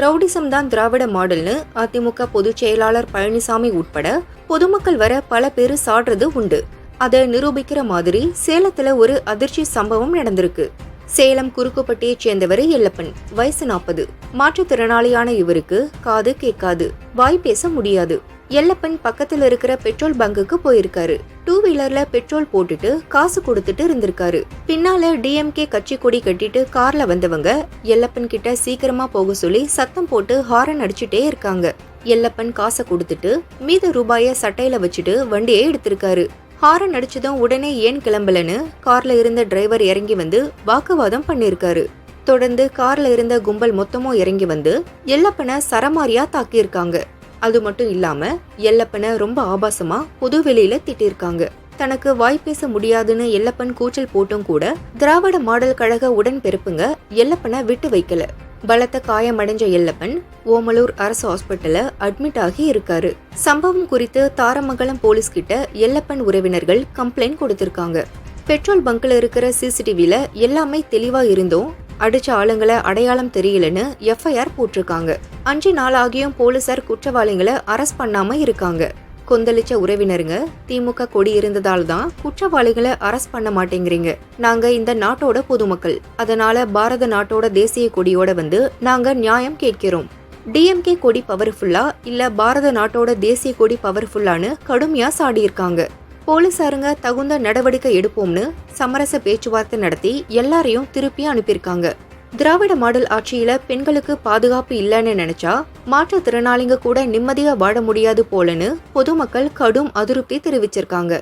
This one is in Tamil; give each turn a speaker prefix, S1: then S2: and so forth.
S1: ரவுடிசம் தான் திராவிட மாடல்னு அதிமுக பொதுச் செயலாளர் பழனிசாமி உட்பட பொதுமக்கள் வர பல பேர் சாடுறது உண்டு. அதை நிரூபிக்கிற மாதிரி சேலத்துல ஒரு அதிர்ச்சி சம்பவம் நடந்திருக்கு. சேலம் குறுக்குப்பட்டியைச் சேர்ந்தவர் எல்லப்பன் வயசு நாற்பது மாற்றுத்திறனாளியான இவருக்கு காது கேட்காது வாய் பேச முடியாது. எல்லப்பன் பக்கத்துல இருக்கிற பெட்ரோல் பங்குக்கு போயிருக்காரு. டூ வீலர்ல பெட்ரோல் போட்டுட்டு காசு கொடுத்துட்டு இருந்திருக்காரு. பின்னால டிஎம்கே கட்சி கொடி கட்டிட்டு கார்ல வந்தவங்க எல்லப்பன் கிட்ட சீக்கிரமா போக சொல்லி சத்தம் போட்டு ஹாரன் அடிச்சுட்டே இருக்காங்க. எல்லப்பன் காசை கொடுத்துட்டு மீத ரூபாய சட்டையில வச்சுட்டு வண்டியை எடுத்திருக்காரு. ஹாரன் அடிச்சதும் உடனே ஏன் கிளம்பலன்னு கார்ல இருந்த டிரைவர் இறங்கி வந்து வாக்குவாதம் பண்ணிருக்காரு தொடர்ந்து கார்ல இருந்த கும்பல் மொத்தமும் இறங்கி வந்து எல்லப்பனை சரமாரியா தாக்கியிருக்காங்க. அது மட்டும் இல்லாம எல்லப்பனை ரொம்ப ஆபாசமா பொது வெளியில திட்டிருக்காங்க. தனக்கு வாய் பேச முடியாதுன்னு எல்லப்பன் கூச்சல் போட்டும் கூட திராவிட மாடல் கழக உடன்பிறப்புங்க எல்லப்பனை விட்டு வைக்கல. பலத்த காயமடைஞ்ச எல்லப்பன் ஓமலூர் அரசு ஹாஸ்பிட்டல்ல அட்மிட் ஆகி இருக்காரு. சம்பவம் குறித்து தாரமங்கலம் போலீஸ் கிட்ட எல்லப்பன் உறவினர்கள் கம்ப்ளைண்ட் கொடுத்திருக்காங்க. பெட்ரோல் பங்க்ல இருக்கிற சிசிடிவில எல்லாமே தெளிவா இருந்தும் அடிச்ச ஆளுங்களை அடையாளம் தெரியலன்னு எஃப்ஐஆர் போட்டிருக்காங்க. அஞ்சு நாள் ஆகியும் போலீசார் குற்றவாளிகளை அரெஸ்ட் பண்ணாம இருக்காங்க. கொந்தளிச்ச உறவினருங்க திமுக கொடி இருந்ததால் தான் குற்றவாளிகளை அரெஸ்ட் பண்ண மாட்டேங்கிறீங்க. நாங்க இந்த நாட்டோட பொதுமக்கள். அதனால பாரத நாட்டோட தேசிய கொடியோட வந்து நாங்க நியாயம் கேட்கிறோம். டிஎம்கே கொடி பவர்ஃபுல்லா இல்ல பாரத நாட்டோட தேசிய கொடி பவர்ஃபுல்லான்னு கடுமையா சாடியிருக்காங்க. போலீசாருங்க தகுந்த நடவடிக்கை எடுப்போம்னு சமரச பேச்சுவார்த்தை நடத்தி எல்லாரையும் திருப்பி அனுப்பியிருக்காங்க. திராவிட மாடல் ஆட்சியில பெண்களுக்கு பாதுகாப்பு இல்லைன்னு நினைச்சா மாற்றுத்திறனாளிங்க கூட நிம்மதியா வாழ முடியாது போலன்னு பொதுமக்கள் கடும் அதிருப்தி தெரிவிச்சிருக்காங்க.